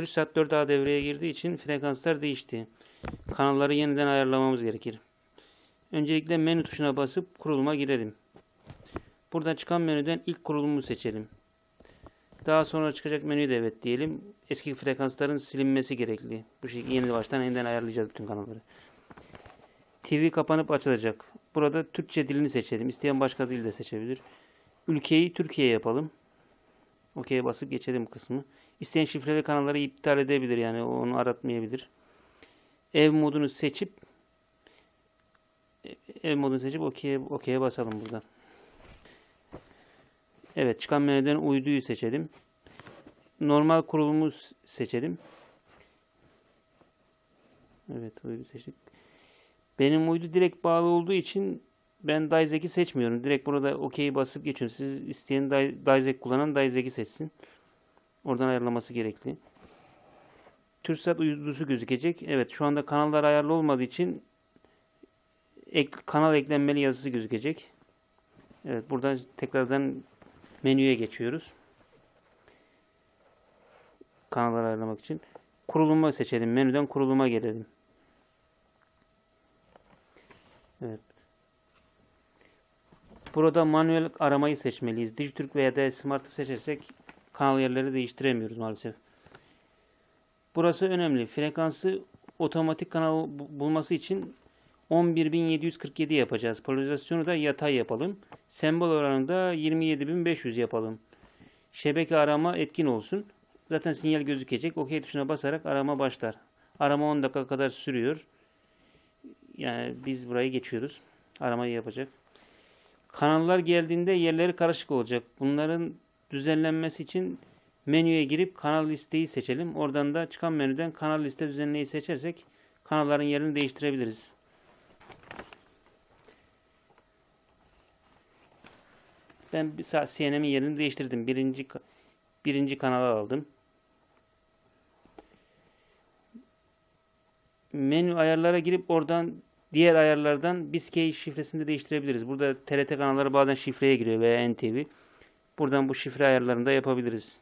TürkSat 4A devreye girdiği için frekanslar değişti. Kanalları yeniden ayarlamamız gerekir. Öncelikle menü tuşuna basıp kuruluma girelim. Buradan çıkan menüden ilk kurulumu seçelim. Daha sonra çıkacak menüyü de evet diyelim. Eski frekansların silinmesi gerekli. Bu şekilde yeni baştan yeniden ayarlayacağız bütün kanalları. TV kapanıp açılacak. Burada Türkçe dilini seçelim. İsteyen başka dil de seçebilir. Ülkeyi Türkiye yapalım. OK'ye basıp geçelim bu kısmı. İsteyen şifreli kanalları iptal edebilir yani onu aratmayabilir. Ev modunu seçip ev modunu seçip OK'ye OK'ye basalım buradan. Evet çıkan menüden uyduyu seçelim. Normal kurulumu seçelim. Evet uydu seçtik. Benim uydu direkt bağlı olduğu için ben Dayzek'i seçmiyorum. Direkt burada OK'yi basıp geçiyorum. Siz isteyen Dayzek kullanan Dayzek'i seçsin. Oradan ayarlaması gerekli. TürkSat uydusu gözükecek. Evet şu anda kanallar ayarlı olmadığı için ek, kanal eklenmeli yazısı gözükecek. Evet buradan tekrardan menüye geçiyoruz. Kanalları ayarlamak için. Kuruluma seçelim. Menüden kuruluma gelelim. Evet. Burada manuel aramayı seçmeliyiz. Dijitürk veya da Smart'ı seçersek kanal yerleri değiştiremiyoruz maalesef. Burası önemli. Frekansı otomatik kanal bulması için 11747 yapacağız. Polarizasyonu da yatay yapalım. Sembol oranında 27500 yapalım. Şebeke arama etkin olsun. Zaten sinyal gözükecek. OK tuşuna basarak arama başlar. Arama 10 dakika kadar sürüyor. Yani biz burayı geçiyoruz. Aramayı yapacak. Kanallar geldiğinde yerleri karışık olacak. Bunların düzenlenmesi için menüye girip kanal listeyi seçelim. Oradan da çıkan menüden kanal liste düzenleyi seçersek kanalların yerini değiştirebiliriz. Ben bir saat CNM'in yerini değiştirdim. Birinci birinci kanala aldım. Menü ayarlara girip oradan diğer ayarlardan Biskey şifresini de değiştirebiliriz. Burada TRT kanalları bazen şifreye giriyor veya NTV. Buradan bu şifre ayarlarını da yapabiliriz.